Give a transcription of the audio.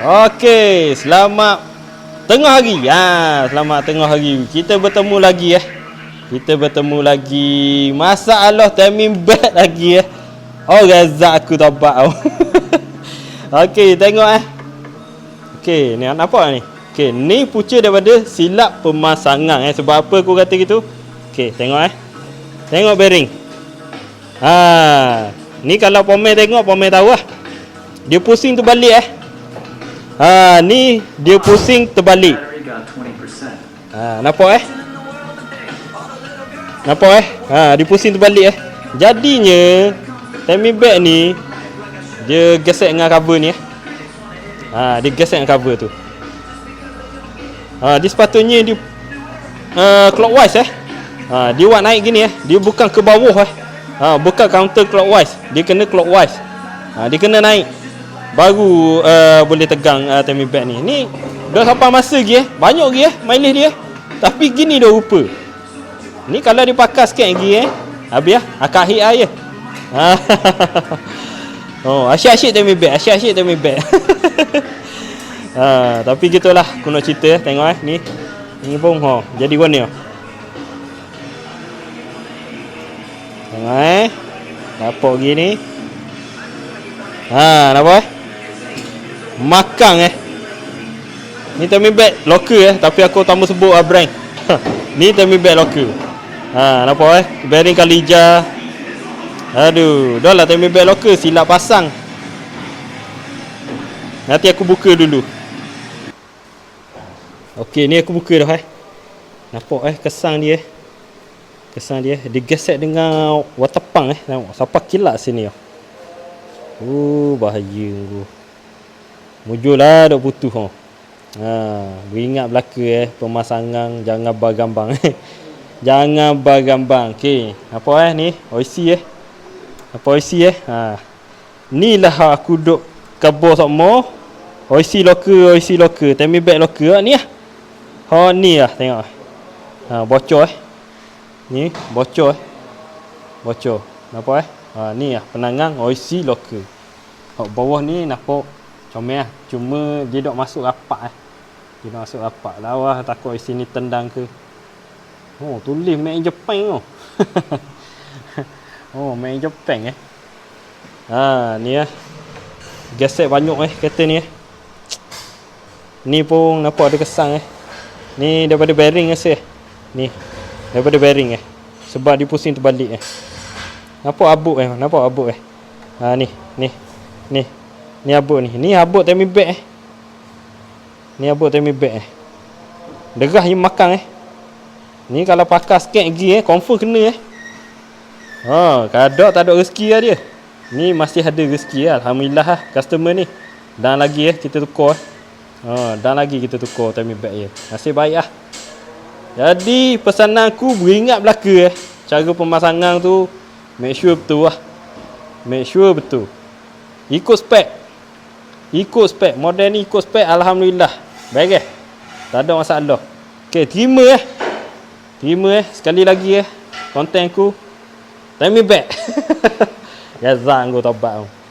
Okey, selamat tengah hari. Ha, selamat tengah hari. Kita bertemu lagi eh. Kita bertemu lagi. Masalah timing bad lagi eh. Oh, razak aku tobat. Okey, tengok eh. Okey, ni apa ni? Okey, ni punca daripada silap pemasangan eh. Sebab apa aku kata gitu? Okey, tengok eh. Tengok bearing. Ha, ni kalau pomen tengok, pomen tahu lah. Dia pusing terbalik eh. Ha, ni dia pusing terbalik. Ha, nampak eh? Nampak eh? Ha, dia pusing terbalik eh. Jadinya timing bag ni dia gesek dengan cover ni eh. Ha, dia gesek dengan cover tu. Ha, dia sepatutnya dia uh, clockwise eh. Ha, dia buat naik gini eh. Dia bukan ke bawah eh. Ha, bukan counter clockwise. Dia kena clockwise. Ha, dia kena naik. Baru uh, boleh tegang uh, timing bag ni. Ni dah sampai masa lagi eh. Banyak lagi eh mileage dia. Tapi gini dah rupa. Ni kalau dia pakai sikit lagi eh. Habis lah. Akak hit. Ha. oh, asyik-asyik timing bag. Asyik-asyik timing bag. ha, tapi gitulah aku nak cerita eh. Tengok eh ni. Ni pun ha, jadi warna. Tengok eh. Nampak gini. Ha, nampak eh? Makang eh. Ni timing bag locker eh, tapi aku tambah sebut ah brand. ni timing bag locker. Ha, nampak eh? Bearing kalija. Aduh, dah lah timing bag locker silap pasang. Nanti aku buka dulu. Okey, ni aku buka dah eh. Nampak eh kesang dia eh. Kesang dia dia gesek dengan water pump eh. Tengok siapa kilat sini oh. Oh, bahaya tu. Mujurlah dok putus ha. Ha, beringat belaka eh pemasangan jangan bergambang eh. jangan bergambang. Okey, apa eh ni? OIC eh. Apa OIC eh? Ha. Ni lah aku duk kebor semua. OIC locker, OIC locker, temi bag locker ni lah. Ha ni lah tengok. Ha bocor eh. Ni bocor eh. Bocor. Nampak eh? Ha ni lah penangang OIC locker. Kat bawah ni nampak comel lah. Cuma dia dok masuk rapat eh. Dia masuk rapat. Lawa takut OIC ni tendang ke. Oh, tulis main Jepang oh. oh, main Jepang eh. Ha, ni lah. Gesek banyak eh kereta ni eh. Ni pun nampak ada kesang eh. Ni daripada bearing rasa eh. Ni. Daripada bearing eh. Sebab dia pusing terbalik eh. Nampak abuk eh. Nampak abuk eh. Ha ni. Ni. Ni. Ni abuk ni. Ni abuk timing bag eh. Ni abuk timing bag eh. Derah je makan eh. Ni kalau pakai sikit lagi eh. Confirm kena eh. Ha, kadang tak ada rezeki lah dia. Ni masih ada rezeki lah. Alhamdulillah lah customer ni. Dan lagi eh kita tukar eh. Ha, dan lagi kita tukar timing bag je. Nasib baik lah. Jadi pesanan aku beringat belaka eh. Cara pemasangan tu make sure betul lah. Make sure betul. Ikut spek. Ikut spek. Model ni ikut spek alhamdulillah. Baik eh. Tak ada masalah. Okey, terima eh. Terima eh sekali lagi eh konten aku. Timing bag. ya zang aku tobat.